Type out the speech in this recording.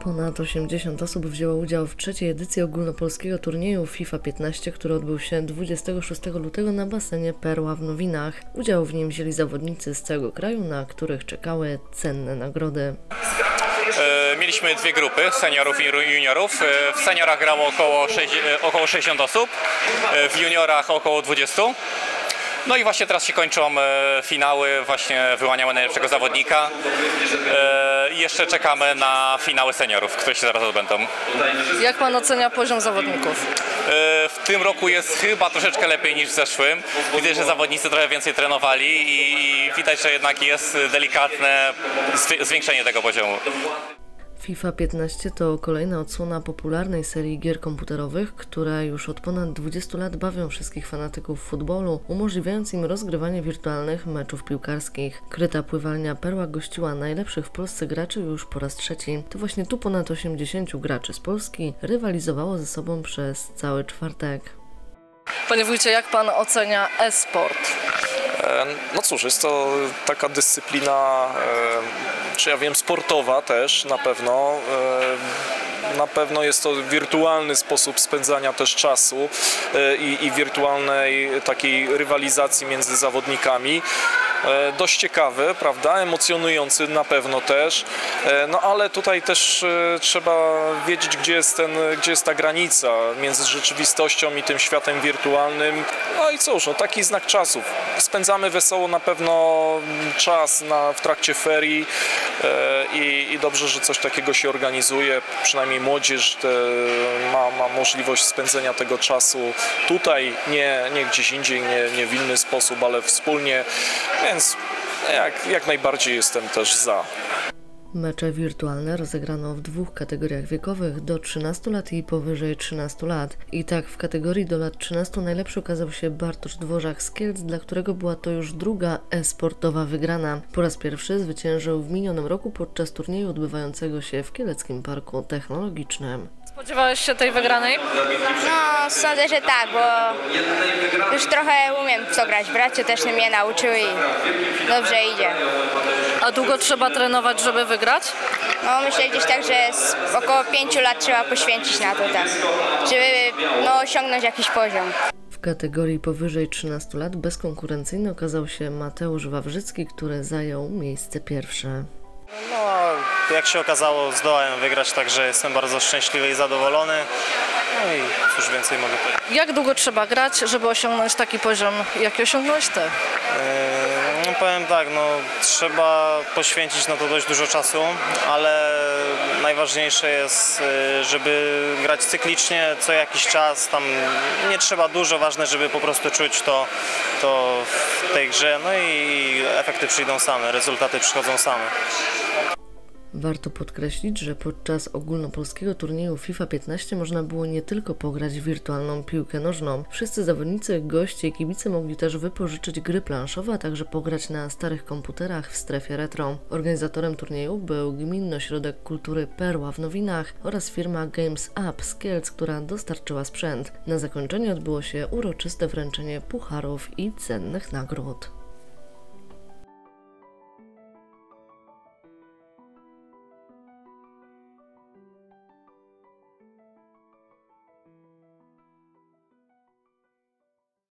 Ponad 80 osób wzięło udział w trzeciej edycji ogólnopolskiego turnieju FIFA 15, który odbył się 26 lutego na basenie Perła w Nowinach. Udział w nim wzięli zawodnicy z całego kraju, na których czekały cenne nagrody. E, Mieliśmy dwie grupy, seniorów i juniorów. E, W seniorach grało około, e, około 60 osób, w juniorach około 20. No i właśnie teraz się kończą finały, właśnie wyłaniamy najlepszego zawodnika. Jeszcze czekamy na finały seniorów, które się zaraz odbędą. Jak pan ocenia poziom zawodników? E, W tym roku jest chyba troszeczkę lepiej niż w zeszłym. Widać, że zawodnicy trochę więcej trenowali i widać, że jednak jest delikatne zwi- zwiększenie tego poziomu. FIFA 15 to kolejna odsłona popularnej serii gier komputerowych, które już od ponad 20 lat bawią wszystkich fanatyków futbolu, umożliwiając im rozgrywanie wirtualnych meczów piłkarskich. Kryta pływalnia Perła gościła najlepszych w Polsce graczy już po raz trzeci. To właśnie tu ponad 80 graczy z Polski rywalizowało ze sobą przez cały czwartek. Panie wójcie, jak pan ocenia e-sport? E, No cóż, jest to taka dyscyplina, e, czy ja wiem, sportowa też na pewno. E, Na pewno jest to wirtualny sposób spędzania też czasu e, i, i wirtualnej takiej rywalizacji między zawodnikami. E, Dość ciekawy, prawda? Emocjonujący na pewno też. E, No ale tutaj też e, trzeba wiedzieć, gdzie jest, ten, gdzie jest ta granica między rzeczywistością i tym światem wirtualnym. No i cóż, no, taki znak czasów. Spędzamy wesoło na pewno czas na, w trakcie ferii i dobrze, że coś takiego się organizuje. Przynajmniej młodzież te, ma, ma możliwość spędzenia tego czasu tutaj, nie, nie gdzieś indziej, nie, nie w inny sposób, ale wspólnie, więc jak, jak najbardziej jestem też za. Mecze wirtualne rozegrano w dwóch kategoriach wiekowych do 13 lat i powyżej 13 lat. I tak w kategorii do lat 13 najlepszy okazał się Bartosz Dworzak z Kielc, dla którego była to już druga e-sportowa wygrana. Po raz pierwszy zwyciężył w minionym roku podczas turnieju odbywającego się w Kieleckim Parku Technologicznym. Spodziewałeś się tej wygranej? No, sądzę, że tak, bo już trochę umiem co grać. Bracie też mnie nauczył i dobrze idzie. A długo trzeba trenować, żeby wygrać? No, myślę gdzieś tak, że z około pięciu lat trzeba poświęcić na to, tak, żeby no, osiągnąć jakiś poziom. W kategorii powyżej 13 lat bezkonkurencyjny okazał się Mateusz Wawrzycki, który zajął miejsce pierwsze. No, jak się okazało, zdołałem wygrać, także jestem bardzo szczęśliwy i zadowolony. No i cóż więcej mogę powiedzieć. Jak długo trzeba grać, żeby osiągnąć taki poziom, jaki osiągnąłeś ty? Eee, No powiem tak, no trzeba poświęcić na to dość dużo czasu, ale najważniejsze jest, y, żeby grać cyklicznie co jakiś czas. Tam nie trzeba dużo, ważne, żeby po prostu czuć to, to w tej grze. No i efekty przyjdą same, rezultaty przychodzą same. Warto podkreślić, że podczas ogólnopolskiego turnieju FIFA 15 można było nie tylko pograć wirtualną piłkę nożną. Wszyscy zawodnicy, goście i kibice mogli też wypożyczyć gry planszowe, a także pograć na starych komputerach w strefie retro. Organizatorem turnieju był Gminny Ośrodek Kultury Perła w Nowinach oraz firma Games Up z Kielc, która dostarczyła sprzęt. Na zakończenie odbyło się uroczyste wręczenie pucharów i cennych nagród.